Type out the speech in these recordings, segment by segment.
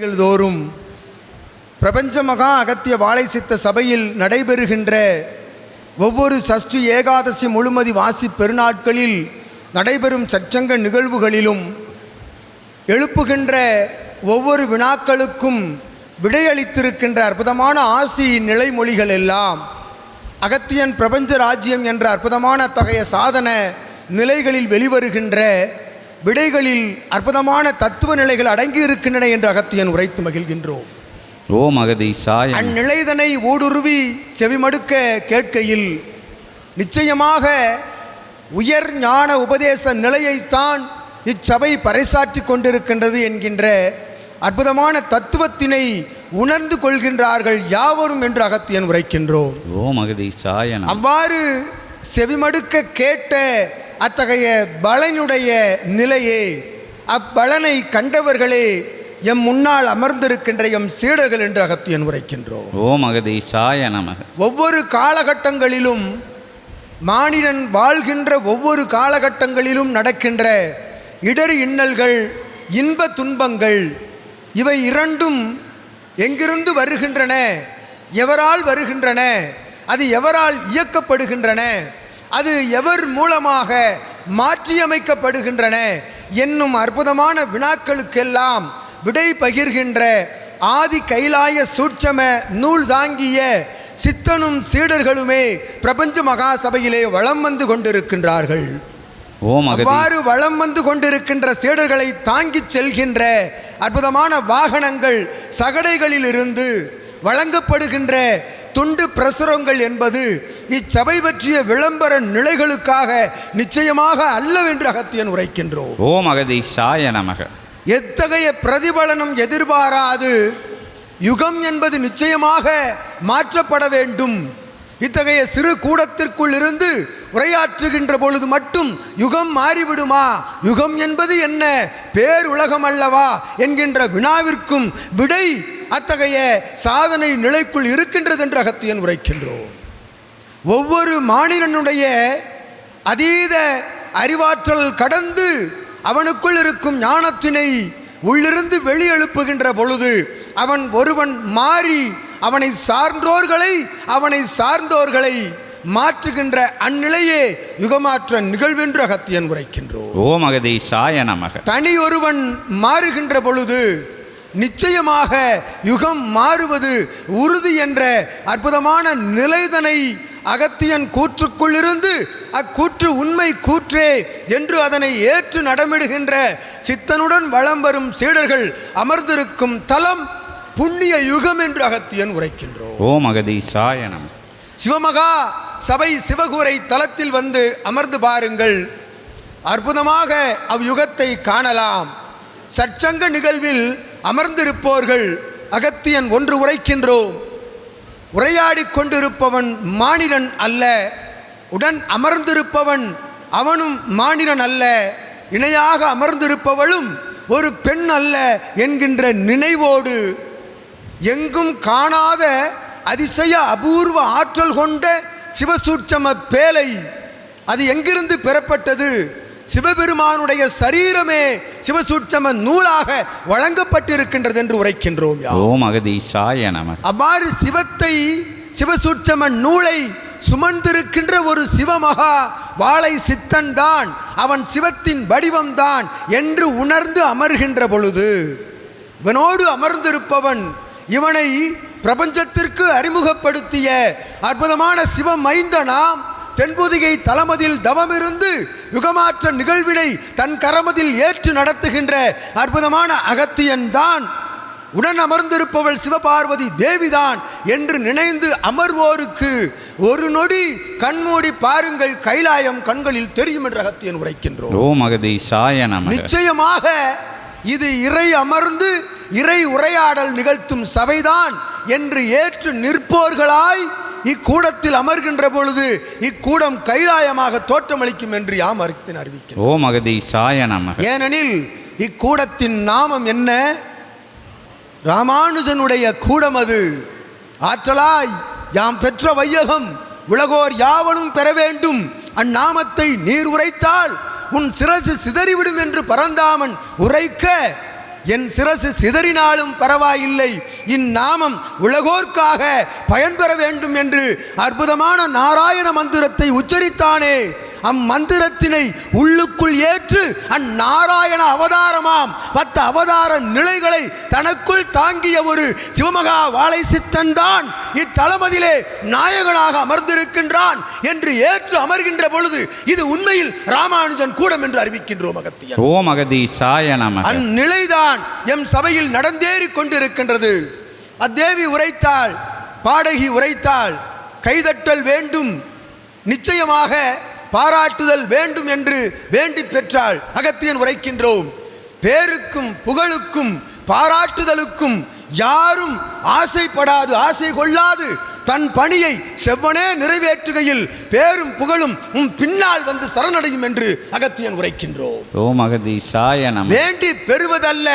நிகழ்ச்சிகள் தோறும் பிரபஞ்ச மகா அகத்திய வாழை சித்த சபையில் நடைபெறுகின்ற ஒவ்வொரு சஷ்டி ஏகாதசி முழுமதி வாசி பெருநாட்களில் நடைபெறும் சச்சங்க நிகழ்வுகளிலும் எழுப்புகின்ற ஒவ்வொரு வினாக்களுக்கும் விடையளித்திருக்கின்ற அற்புதமான ஆசி நிலைமொழிகள் எல்லாம் அகத்தியன் பிரபஞ்ச ராஜ்யம் என்ற அற்புதமான தகைய சாதன நிலைகளில் வெளிவருகின்ற விடைகளில் அற்புதமான தத்துவ நிலைகள் அடங்கியிருக்கின்றன என்று அகத்தியன் உரைத்து மகிழ்கின்றோம். ஓம் அகதீசாய அந்நிலைதனை ஊடுருவி செவிமடுக்க கேட்கையில் நிச்சயமாக உயர் ஞான உபதேச நிலையைத்தான் இச்சபை பறைசாற்றி கொண்டிருக்கின்றது என்கின்ற அற்புதமான தத்துவத்தினை உணர்ந்து கொள்கின்றார்கள் யாவரும் என்று அகத்தியன் உரைக்கின்றோம். ஓம் அகதீசாய நம அவ்வாறு செவிமடுக்க கேட்ட அத்தகைய பலனுடைய நிலையே அப்பலனை கண்டவர்களே எம் முன்னால் அமர்ந்திருக்கின்ற எம் சீடர்கள் என்று அகத்தியன் உரைக்கின்றோம். ஓம் அகதீசாய நமக. ஒவ்வொரு காலகட்டங்களிலும் மானிடன் வாழ்கின்ற ஒவ்வொரு காலகட்டங்களிலும் நடக்கின்ற இடர் இன்னல்கள் இன்ப துன்பங்கள் இவை இரண்டும் எங்கிருந்து வருகின்றன எவரால் வருகின்றன அது எவரால் இயக்கப்படுகின்றன அது எவர் மூலமாக மாற்றியமைக்கப்படுகின்றன என்னும் அற்புதமான வினாக்களுக்கெல்லாம் விடை பகிர்கின்ற ஆதி கைலாய சூட்சம நூல் தாங்கிய சித்தனும் சீடர்களுமே பிரபஞ்ச மகா சபையிலே வளம் வந்து கொண்டிருக்கின்றார்கள். அவ்வாறு வளம் வந்து கொண்டிருக்கின்ற சீடர்களை தாங்கிச் செல்கின்ற அற்புதமான வாகனங்கள் சகடைகளில் இருந்து வழங்கப்படுகின்ற துண்டு பிரசுரங்கள் என்பது இச்சபை பற்றிய விளம்பர நிலைகளுக்காக நிச்சயமாக அல்லவென்று அகத்தியன் உரைக்கின்றோம். ஓம் அகதீசாய நமக. எத்தகைய பிரதிபலனும் எதிர்பாராது. யுகம் என்பது நிச்சயமாக மாற்றப்பட வேண்டும். இத்தகைய சிறு கூடத்திற்குள் இருந்து உரையாற்றுகின்ற பொழுது மட்டும் யுகம் மாறிவிடுமா? யுகம் என்பது என்ன? பேருலகம் அல்லவா? என்கின்ற வினாவிற்கும் விடை அத்தகைய சாதனை நிலைக்குள் இருக்கின்றது என்று அகத்தியன் உரைக்கின்றோம். ஒவ்வொரு மாநிலனுடைய அதீத அறிவாற்றல் கடந்து அவனுக்குள் இருக்கும் ஞானத்தினை உள்ளிருந்து வெளியெழுப்புகின்ற பொழுது அவன் ஒருவன் மாறி அவனை சார்ந்தோர்களை அவனை சார்ந்தோர்களை மாற்றுகின்ற அந்நிலையே யுகமாற்ற நிகழ்வென்று அகத்தியன் உரைக்கின்றோம் ஓம் அகதீசாய நமக. தனி ஒருவன் மாறுகின்ற பொழுது நிச்சயமாக யுகம் மாறுவது உறுதி என்ற அற்புதமான நிலைதனை அகத்தியன் கூற்றுக்குள்ளிருந்து அக்கூற்று உண்மை கூற்றே என்று அதனை ஏற்று நடமிடுகின்ற சித்தனுடன் வலம் வரும் சீடர்கள் அமர்ந்திருக்கும் தலம் புண்ணிய யுகம் என்று அகத்தியன் உரைக்கின்றோம். ஓம் அகதீசாய நம. சிவமகா சபை சிவகுரை தலத்தில் வந்து அமர்ந்து பாருங்கள். அற்புதமாக அவ்யுகத்தை காணலாம். சற்சங்க நிகழ்வில் அமர்ந்திருப்போர்கள் அகத்தியன் ஒன்று உரைக்கின்றோம். உரையாடிக் கொண்டிருப்பவன் மானிடன் அல்ல. உடன் அமர்ந்திருப்பவன் அவனும் மானிடன் அல்ல. இணையாக அமர்ந்திருப்பவளும் ஒரு பெண் அல்ல என்கின்ற நினைவோடு எங்கும் காணாத அதிசய அபூர்வ ஆற்றல் கொண்ட சிவசூட்சம பேலை. அது எங்கிருந்து பெறப்பட்டது? சிவபெருமானுடைய சரீரமே சிவசூட்சம நூலாக வழங்கப்பட்டிருக்கின்றது என்று உரைக்கின்றோம். ஓம் அகதீசாய நமக அவ்வாறு சிவத்தை சிவசூட்சம நூலை சுமந்திருக்கின்ற ஒரு சிவமகா வாழை சித்தன் தான் அவன் சிவத்தின் வடிவம்தான் என்று உணர்ந்து அமர்கின்ற பொழுது இவனோடு அமர்ந்திருப்பவன் இவனை பிரபஞ்சத்திற்கு அறிமுகப்படுத்திய அற்புதமான சிவமைந்தனாம் தென்பொதிகை தலமதில் தவமிருந்து யுகமாற்ற நிகழ்வினை தன் கரமதில் ஏற்று நடத்துகின்ற அற்புதமான அகத்தியன் தான். உடன் அமர்ந்திருப்பவள் சிவபார்வதி தேவிதான் என்று நினைந்து அமர்வோருக்கு ஒரு நொடி கண்மூடி பாருங்கள் கைலாயம் கண்களில் தெரியும் என்று அகத்தியன் உரைக்கின்றோம். நிச்சயமாக இது இறை அமர்ந்து இறை உரையாடல் நிகழ்த்தும் சபைதான் என்று ஏற்று நிற்போர்களாய் இக்கூடத்தில் அமர்கின்ற பொழுது இக்கூடம் கைலாயமாக தோற்றமளிக்கும் என்று யாம் அறித்தின் அறிவிக்கிறோம். ஓம் அகதீசாய நமக. ஏனெனில் இக்கூடத்தின் நாமம் என்ன? ராமானுஜனுடைய கூடம் அது. ஆற்றலாய் யாம் பெற்ற வையகம் உலகோர் யாவனும் பெற வேண்டும். அந்நாமத்தை நீர் உரைத்தால் உன் சிரசு சிதறிவிடும் என்று பரந்தாமன் உரைக்க என் சிரசு சிதறினாலும் பரவாயில்லை. இந்நாமம் உலகோர்க்காக பயன்பெற வேண்டும் என்று அற்புதமான நாராயண மந்திரத்தை உச்சரித்தானே. அம்மந்திரத்தினை உள்ளுக்குள் ஏற்று அந்நாராயண அவதாரமாம். பத்து அவதார நிலைகளை தனக்குள் தாங்கிய ஒரு சிவமகா வாழை சித்தன் தான் இத்தலமதிலே நாயகனாக அமர்ந்திருக்கின்றான் என்று ஏற்று அமர்கின்ற பொழுது இது உண்மையில் ராமானுஜன் கூடம் என்று அறிவிக்கின்றோம் அகத்தியன் ஓம் அகதீசாய நமக. அந்நிலைதான் எம் சபையில் நடந்தேறிக் கொண்டிருக்கின்றது. அத்தேவி உரைத்தாள் பாடகி உரைத்தாள் கைதட்டல் வேண்டும் நிச்சயமாக பாராட்டுதல் வேண்டும் என்று வேண்டி பெற்றாள் அகத்தியன் உரைக்கின்றோம். பேருக்கும் புகழுக்கும் பாராட்டுதலுக்கும் யாரும் ஆசைப்படாது ஆசை கொள்ளாது. தன் பணியை செவ்வனே நிறைவேற்றுகையில் பேரும் புகழும் உம் பின்னால் வந்து சரணடையும் என்று அகத்தியன் உரைக்கின்றோம். ஓம் அகதீசாய நமக வேண்டி பெறுவதல்ல.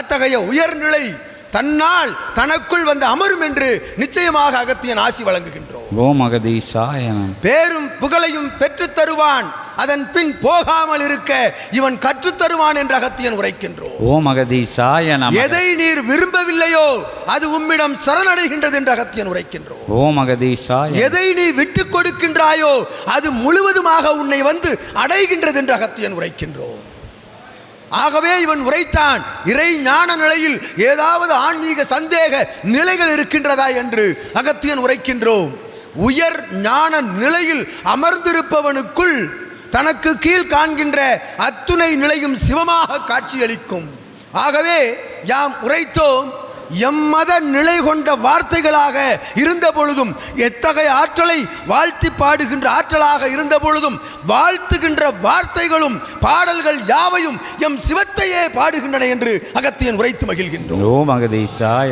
அத்தகைய உயர்நிலை தன்னால் தனக்குள் வந்து அமரும் என்று நிச்சயமாக அகத்தியன் ஆசி வழங்குகின்றோம் நமக பேரும் புகழையும் பெற்றுத் தருவான். அதன் பின் போகாமல் இருக்க இவன் கற்றுத் தருவான் என்று அகத்தியன் உரைக்கின்றோம். ஓம் அகதீசாய நமக. எதை நீர் விரும்பவில்லையோ அது உம்மிடம் சரணடைகின்றது என்று அகத்தியன் உரைக்கின்றோம். ஓம் அகதீசாய எதை நீ விட்டு கொடுக்கின்றாயோ அது முழுவதுமாக உன்னை வந்து அடைகின்றது என்று அகத்தியன் உரைக்கின்றோம். ஆகவே இவன் உரைத்தான் இறை ஞான நிலையில் ஏதாவது ஆன்மீக சந்தேக நிலைகள் இருக்கின்றதா? என்று அகத்தியன் உரைக்கின்றோம். உயர் ஞான நிலையில் அமர்ந்திருப்பவனுக்குள் தனக்கு கீழ் காண்கின்ற அத்துணை நிலையும் சிவமாக காட்சியளிக்கும். ஆகவே யாம் உரைத்தோம் எம்மத நிலை கொண்ட வார்த்தைகளாக இருந்த பொழுதும் எத்தகைய ஆற்றலை வாழ்த்தி பாடுகின்ற ஆற்றலாக இருந்த பொழுதும் வாழ்த்துகின்ற வார்த்தைகளும் பாடல்கள் யாவையும் எம் சிவத்தையே பாடுகின்றன என்று அகத்தியன் உரைத்து மகிழ்கின்றோம்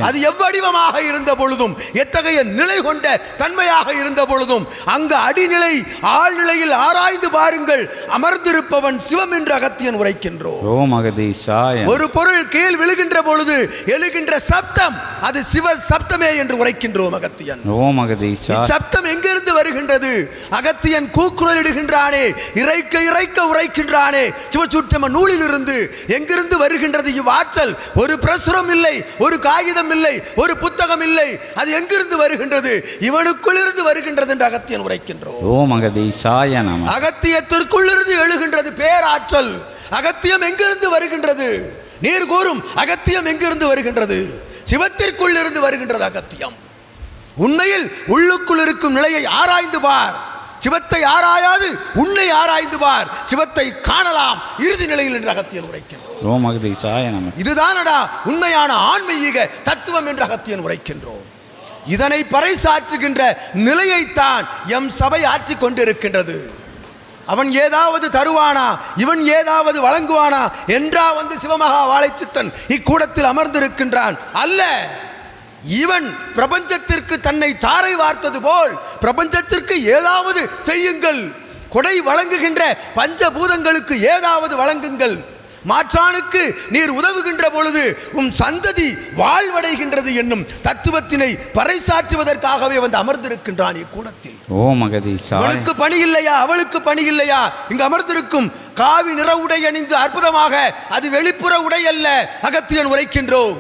அது எவ்வடிவமாக இருந்த பொழுதும் எத்தகைய நிலை கொண்ட தன்மையாக இருந்த பொழுதும் அங்கு அடிநிலை ஆழ்நிலையில் ஆராய்ந்து பாருங்கள் அமர்ந்திருப்பவன் சிவம் என்று அகத்தியன் உரைக்கின்றோம். ஒரு பொருள் கீழ் விழுகின்ற பொழுது எழுகின்ற சப்தம். அது சிவ சப்தமே என்று உரைக்கின்றோம் அகத்தியன். ஓம் அகதீசாய சப்தம் எங்கிருந்து வருகின்றது? அகத்தியன் கூக்குரல் இடுகின்றானே இறைக்க இறைக்க உரைக்கின்றானே சிவசூட்சம நூலிலிருந்து எங்கிருந்து வருகின்றது இவ்வாற்றல் ஒரு பிரசுரம் இல்லை ஒரு காகிதம் இல்லை ஒரு புத்தகம் இல்லை அது எங்கிருந்து வருகின்றது? இவனுக்குள் இருந்து வருகின்றது என்று அகத்தியன் உரைக்கின்றோம். ஓம் அகதீசாய நமக அகத்தியத்திற்குள்ளிருந்து எழுகின்றது பேராற்றல். அகத்தியம் எங்கிருந்து வருகின்றது? நீர் கூறும் அகத்தியம் எங்கிருந்து வருகின்றது? சிவத்திற்குள் இருந்து வருகின்றது அகத்தியம். உண்மையில் உள்ளுக்குள் இருக்கும் நிலையை ஆராய்ந்து பார். சிவத்தை ஆராயாது உன்னை ஆராய்ந்து பார். சிவத்தை காணலாம். இறுதி நிலையில் என்று அகத்தியன் உரைக்கின்றோம் இதுதானடா உண்மையான ஆன்மீக தத்துவம் என்று அகத்தியன் உரைக்கின்றோம். இதனை பறைசாற்றுகின்ற நிலையைத்தான் எம் சபை ஆற்றிக் கொண்டிருக்கின்றது. அவன் ஏதாவது தருவானா? இவன் ஏதாவது வழங்குவானா? என்றா வந்து சிவமகா வாழைச்சித்தன் இக்கூடத்தில் அமர்ந்திருக்கின்றான். அல்ல! இவன் பிரபஞ்சத்திற்கு தன்னை தாரை வார்த்தது போல் பிரபஞ்சத்திற்கு ஏதாவது செய்யுங்கள். கொடை வழங்குகின்ற பஞ்சபூதங்களுக்கு ஏதாவது வழங்குங்கள். மாற்றானுக்கு நீர் உதவுகின்ற பொழுது உம் சந்ததி வாழ்வடைகின்றது என்னும் தத்துவத்தினை பறைசாற்றுவதற்காகவே வந்து அமர்ந்திருக்கின்றான் இக்கூடத்தில். ஓம் அகதீசாய அவனுக்கு பணி இல்லையா அவளுக்கு பணி இல்லையா இங்கு அமர்ந்திருக்கும் காவி நிற உடை அணிந்து அற்புதமாக அது வெளிப்புற உடை அல்ல அகத்தியன் உரைக்கின்றோம்.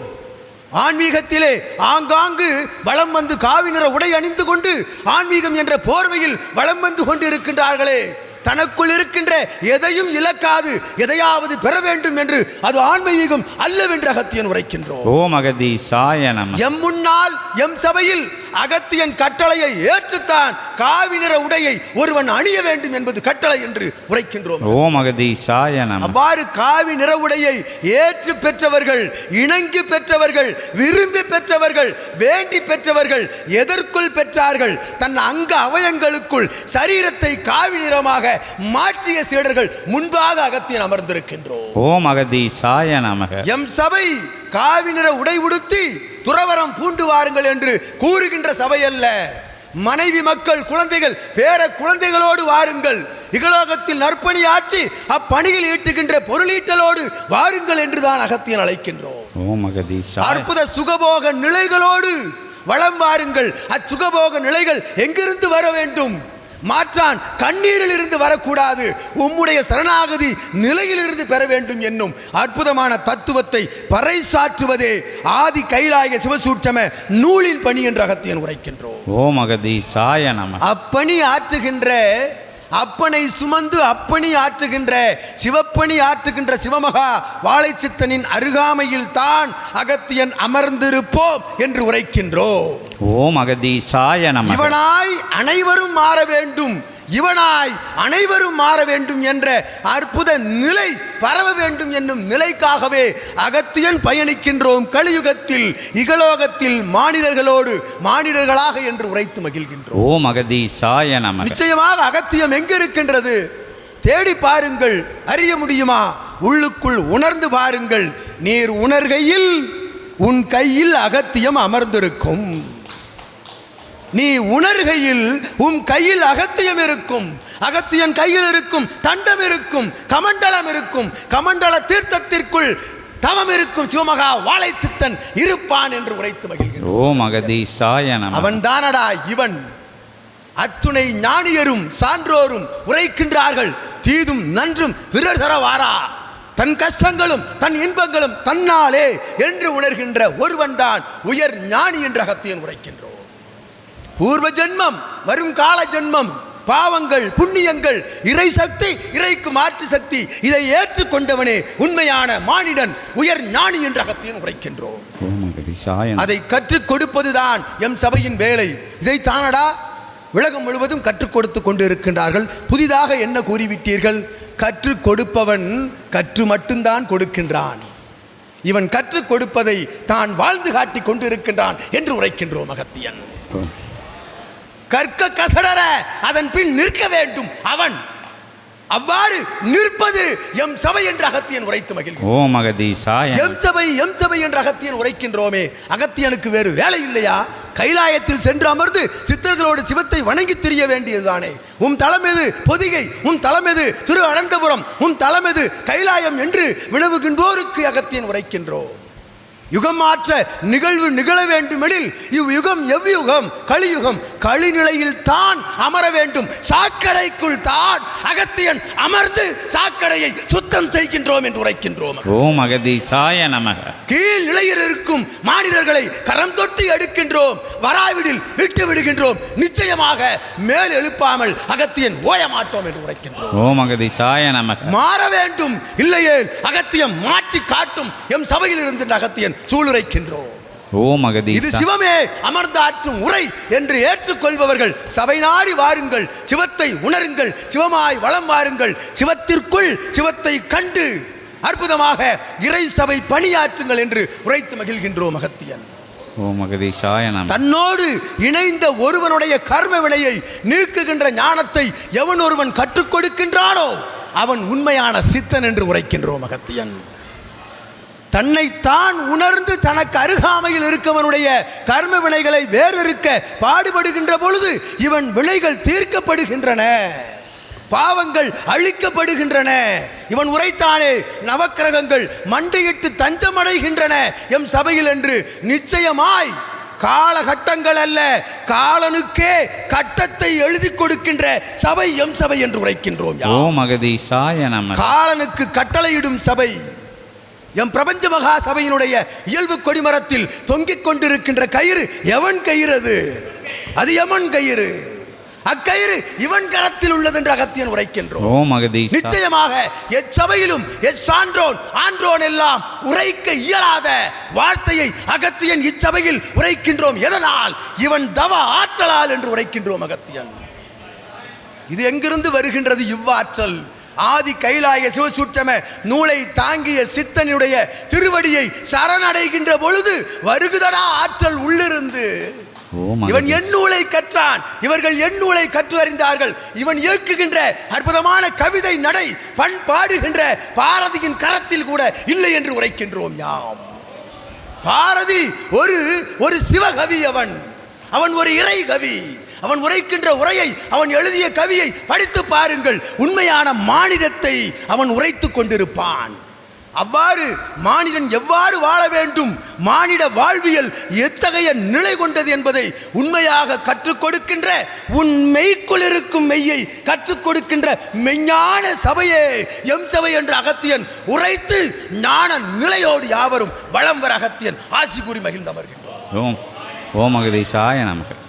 ஆன்மீகத்திலே ஆங்காங்கு வலம் வந்து காவி நிற உடை அணிந்து கொண்டு ஆன்மீகம் என்ற போர்வையில் வலம் வந்து கொண்டு இருக்கின்றார்களே தனக்குள் இருக்கின்ற எதையும் இழக்காது எதையாவது பெற வேண்டும் என்று அது ஆன்மீகம் அல்லவென்று அகத்தியன் உரைக்கின்றோம். ஓம் அகதீசாய நமக எம் முன்னால் எம் சபையில் அகத்தியன் கட்டளையை ஏற்றுத்தான். காவி நிற உடையை ஒருவன் அணிய வேண்டும் என்பது கட்டளை என்று உரைக்கின்றோம். ஓம் அகதீசாய நமக அவ்வாறு காவி நிற உடையை ஏற்று பெற்றவர்கள் இணங்கி பெற்றவர்கள் விரும்பி பெற்றவர்கள் வேண்டி பெற்றவர்கள் எதற்குள் பெற்றார்கள் தன் அங்க அவயங்களுக்குள் சரீரத்தை காவி நிறமாக மாற்றிய சீடர்கள் முன்பாக அகத்தியன் அமர்ந்திருக்கின்றோம். ஓம் அகதீசாய நமக. எம் சபை காவி நிற உடை உடுத்தி துறவரம் பூண்டு வாருங்கள் என்று கூறுகின்ற சபை அல்ல மனைவி மக்கள் குழந்தைகள் பேர குழந்தைகளோடு வாருங்கள். இகலோகத்தில் நற்பணி ஆற்றி அப்பணியில் ஈட்டுகின்ற பொருளீட்டலோடு வாருங்கள் என்றுதான் அகத்தியன் அழைக்கின்றோம். அற்புத சுகபோக நிலைகளோடு வளம் வாருங்கள். அச்சுகபோக நிலைகள் எங்கிருந்து வர வேண்டும்? மாற்றான் கண்ணீரில் இருந்து வரக்கூடாது. உம்முடைய சரணாகதி நிலையிலிருந்து பெற வேண்டும் என்னும் அற்புதமான தத்துவத்தை பறைசாற்றுவதே ஆதி கைலாய சிவசூட்சம நூலின் பணி என்று அகத்தியன் உரைக்கின்றோம். ஓம் அகதீசாய நமக அப்பணி ஆற்றுகின்ற அப்பனை சுமந்து அப்பணி ஆற்றுகின்ற சிவப்பணி ஆற்றுகின்ற சிவமகா வாழைச்சித்தனின் அருகாமையில் தான் அகத்தியன் அமர்ந்திருப்போம் என்று உரைக்கின்றோம். ஓம் அகதீசாய நமக. இவனாய் அனைவரும் மாற வேண்டும். இவனாய் அனைவரும் மாற வேண்டும் என்ற அற்புத நிலை பரவ வேண்டும் என்னும் நிலைக்காகவே அகத்தியன் பயணிக்கின்றோம் கலியுகத்தில் இகலோகத்தில் மானிடர்களோடு மானிடர்களாக என்று உரைத்து மகிழ்கின்றோம். ஓம் அகதீசாய நிச்சயமாக அகத்தியம் எங்க இருக்கின்றது தேடி பாருங்கள் அறிய முடியுமா? உள்ளுக்குள் உணர்ந்து பாருங்கள் நீர் உணர்கையில் உன் கையில் அகத்தியம் அமர்ந்திருக்கும். நீ உணர்கையில் உன் கையில் அகத்தியம் இருக்கும். அகத்தியன் கையில் இருக்கும் தண்டம் இருக்கும் கமண்டலம் இருக்கும். கமண்டல தீர்த்தத்திற்குள் தவம் இருக்கும் சிவமகா வாழைச்சித்தன் இருப்பான் என்று உரைத்து அகதீசாய நமக அவன் தானடா இவன். அத்துணை ஞானியரும் சான்றோரும் உரைக்கின்றார்கள். தீதும் நன்றும் பிறர் தர வாரா தன் கஷ்டங்களும் தன் இன்பங்களும் தன்னாலே என்று உணர்கின்ற ஒருவன் தான் உயர் ஞானி என்ற அகத்தியன் உரைக்கின்றோம். பூர்வ ஜென்மம் வரும் கால ஜென்மம் பாவங்கள் புண்ணியங்கள் இறை சக்தி இறைக்கு மாற்று சக்தி இதை ஏற்றுக்கொண்டவனே உண்மையான மானிடன் உயர் ஞானி என்ற அகத்தியன் உரைக்கின்றோம். அதை கற்றுக் கொடுப்பதுதான் எம் சபையின் வேலை. இதை தானடா உலகம் முழுவதும் கற்றுக் கொடுத்து கொண்டு இருக்கின்றார்கள் புதிதாக என்ன கூறிவிட்டீர்கள்? கற்றுக் கொடுப்பவன் கற்று மட்டும்தான் கொடுக்கின்றான். இவன் கற்றுக் கொடுப்பதை தான் வாழ்ந்து காட்டிக் கொண்டு இருக்கின்றான் என்று உரைக்கின்றோம் அகத்தியன். ஓம். கற்க கசடர அதன் பின் நிற்க வேண்டும் அவன். அவ்வாறு நிற்பது எம் சபை என்று அகத்தியன் உரைத்து மகிழ்கிறான். ஓம் அகதீசாய எம் சபை எம் சபை என்ற அகத்தியன் உரைக்கின்றோமே. அகத்தியனுக்கு வேறு வேலை இல்லையா? கைலாயத்தில் சென்று அமர்ந்து சித்தர்களோடு சிவத்தை வணங்கி திரிய வேண்டியதுதானே. உன் தலமெது பொதிகை. உன் தலமெது திரு அனந்தபுரம். உன் தலமெது கைலாயம் என்று வினவுகின்றோருக்கு அகத்தியன் உரைக்கின்றோம். யுகம் மாற்ற நிகழ்வு நிகழ வேண்டுமெனில் இவ்யுகம் எவ்யுகம் கலியுகம் கலிநிலையில் தான் அமர வேண்டும். சாக்கடைக்குள் தான் அகத்தியன் அமர்ந்து சாக்கடையை சுத்தம் செய்கின்றோம் என்று உரைக்கின்றோம். ஓம் அகதீசாய நமக. கீழ் நிலையில் இருக்கும் மாநிலர்களை கரம் தொட்டி எடுக்கின்றோம். வராவிடில் விட்டு விடுகின்றோம். நிச்சயமாக மேல் எழுப்பாமல் அகத்தியன் ஓய மாட்டோம் என்று உரைக்கின்றோம். ஓம் அகதீசாய நமக. மாற வேண்டும் இல்லையே அகத்தியம் மாற்றி காட்டும் எம் சபையில் இருந்து அகத்தியன் சூளுரைக்கின்றோம். ஓம் இது அகதீசா சிவமே அமர்ந்து ஆற்றும் உரை என்று ஏற்றுக்கொள்பவர்கள் சபை நாடி வாருங்கள் சிவத்தை உணருங்கள் சிவமாய் வளம் வாருங்கள் சிவத்திற்குள் சிவத்தை கண்டு அற்புதமாக இறை சபை பணியாற்றுங்கள் என்று உரைத்து மகிழ்கின்றோம் அகத்தியன் ஓம் அகதீசாய நமக தன்னோடு இணைந்த ஒருவனுடைய கர்ம வினையை நீக்குகின்ற ஞானத்தை எவன் ஒருவன் கற்றுக் கொடுக்கின்றானோ அவன் உண்மையான சித்தன் என்று உரைக்கின்றோம் அகத்தியன் தன்னைத்தான் உணர்ந்து தனக்கு அருகாமையில் இருக்கவனுடைய கர்ம வினைகளை வேறறுக்க பாடுபடுகின்ற பொழுது இவன் வினைகள் தீர்க்கப்படுகின்றன. பாவங்கள் அழிக்கப்படுகின்றன. இவன் உரைத்தானே நவக்கிரகங்கள் மண்டையிட்டு தஞ்சமடைகின்றன எம் சபையில் என்று நிச்சயமாய் காலகட்டங்கள் அல்ல காலனுக்கே கட்டத்தை எழுதி கொடுக்கின்ற சபை எம் சபை என்று உரைக்கின்றோம். காலனுக்கு கட்டளையிடும் சபை. எம் பிரபஞ்ச மகா சபையினுடைய இயல்பு கொடிமரத்தில் தொங்கிக் கொண்டிருக்கின்ற கயிறு எவன் கயிறு அது அது எவன் கயிறு. அக்கயிறு இவன் கரத்தில் உள்ளது என்று அகத்தியன் உரைக்கின்றோம். நிச்சயமாக எச்சபையிலும் எச்சான்றோன் ஆன்றோன் எல்லாம் உரைக்க இயலாத வார்த்தையை அகத்தியன் இச்சபையில் உரைக்கின்றோம். எதனால்? இவன் தவ ஆற்றலால் என்று உரைக்கின்றோம் அகத்தியன். இது எங்கிருந்து வருகின்றது இவ்வாற்றல்? ஆதி கைலாய சிவசூட்சம நூலை தாங்கிய சித்தனுடைய திருவடியை சரணடைகின்ற பொழுது வருகுதடா ஆற்றல் உள்ளிருந்து. இவன் என் நூலை கற்றான். இவர்கள் என் நூலை கற்று அறிந்தார்கள். இவன் இயக்குகின்ற அற்புதமான கவிதை நடை பண் பாடுகின்ற பாரதியின் கரத்தில் கூட இல்லை என்று உரைக்கின்றோம் யாம். பாரதி ஒரு ஒரு சிவகவி அவன். அவன் ஒரு இறை கவி அவன் உரைக்கின்ற உரையை அவன் எழுதிய கவியை படித்து பாருங்கள். உண்மையான மானிடத்தை அவன் உரைத்து கொண்டிருப்பான். அவ்வாறு மானிடன் எவ்வாறு வாழ வேண்டும்? மானிட வாழ்வியல் எத்தகைய நிலை கொண்டது என்பதை உண்மையாக கற்றுக் கொடுக்கின்ற உன் மெய்க்குள் இருக்கும் மெய்யை கற்றுக் கொடுக்கின்ற மெஞ்ஞான சபையே எம் சபை என்ற அகத்தியன் உரைத்து ஞான நிலையோடு யாவரும் வளம் வர அகத்தியன் ஆசி கூறி மகிழ்ந்தவர்கள் ஓம் ஓம் அகதீஷாய நமக.